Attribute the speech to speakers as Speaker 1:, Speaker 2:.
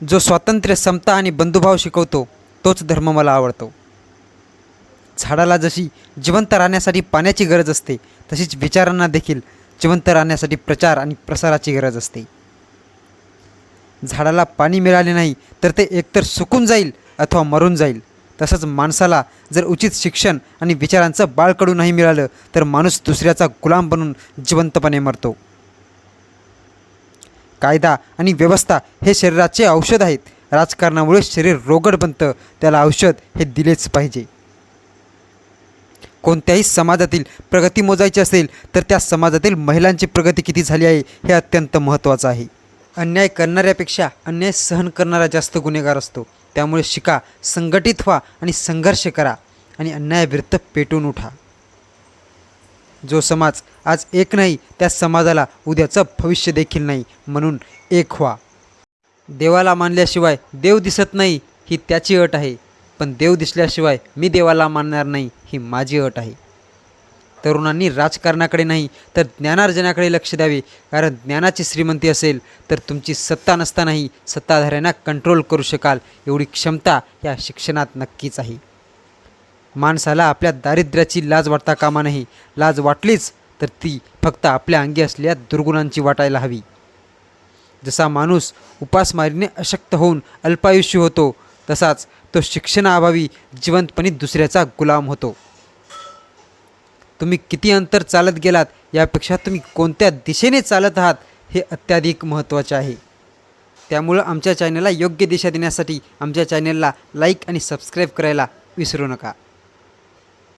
Speaker 1: जो स्वातंत्र्य समता आणि बंधुभाव शिकवतो तोच धर्म मला आवडतो. झाडाला जशी जिवंत राहण्यासाठी पाण्याची गरज असते तशीच विचारांना देखील जिवंत राहण्यासाठी प्रचार आणि प्रसाराची गरज असते. झाडाला पाणी मिळाले नाही तर ते एकतर सुकून जाईल अथवा मरून जाईल. तसंच माणसाला जर उचित शिक्षण आणि विचारांचं बाळकडू नाही मिळालं तर माणूस दुसऱ्याचा गुलाम बनून जिवंतपणे मरतो. कायदा आणि व्यवस्था हे शरीराचे औषध आहेत. राजकारणामुळे शरीर रोगड बनतं. त्याला औषध हे दिलेच पाहिजे. कोणत्याही समाजातील प्रगती मोजायची असेल तर त्या समाजातील महिलांची प्रगती किती झाली आहे हे अत्यंत महत्त्वाचं आहे. अन्याय करणाऱ्यापेक्षा अन्याय सहन करणारा जास्त गुन्हेगार असतो. त्यामुळे शिका संघटित व्हा आणि संघर्ष करा आणि अन्यायाविरुद्ध पेटून उठा. जो समाज आज एक नाही त्या समाजाला उद्याचं भविष्य देखील नाही म्हणून एक व्हा. देवाला मानल्याशिवाय देव दिसत नाही ही त्याची अट आहे. पण देव दिसल्याशिवाय मी देवाला मानणार नाही ही माझी अट आहे. तरुणांनी राजकारणाकडे नाही तर ज्ञानार्जनाकडे लक्ष द्यावे. कारण ज्ञानाची श्रीमंती असेल तर तुमची सत्ता नसतानाही सत्ताधाऱ्यांना कंट्रोल करू शकाल एवढी क्षमता या शिक्षणात नक्कीच आहे. माणसाला आपल्या दारिद्र्याची लाज वाटता कामा नाही लाज वाटलीच तर ती फक्त आपल्या अंगी असलेल्या दुर्गुणांची वाटायला हवी. जसा माणूस उपासमारीने अशक्त होऊन अल्पायुष्य होतो तसाच तो शिक्षणाअभावी जिवंतपणे दुसऱ्याचा गुलाम होतो. तुम्ही किती अंतर चालत गेलात यापेक्षा तुम्ही कोणत्या दिशेने चालत आहात हे अत्याधिक महत्त्वाचे आहे. त्यामुळं आमच्या चॅनलला योग्य दिशा देण्यासाठी आमच्या चॅनलला लाईक आणि सबस्क्राईब करायला विसरू नका.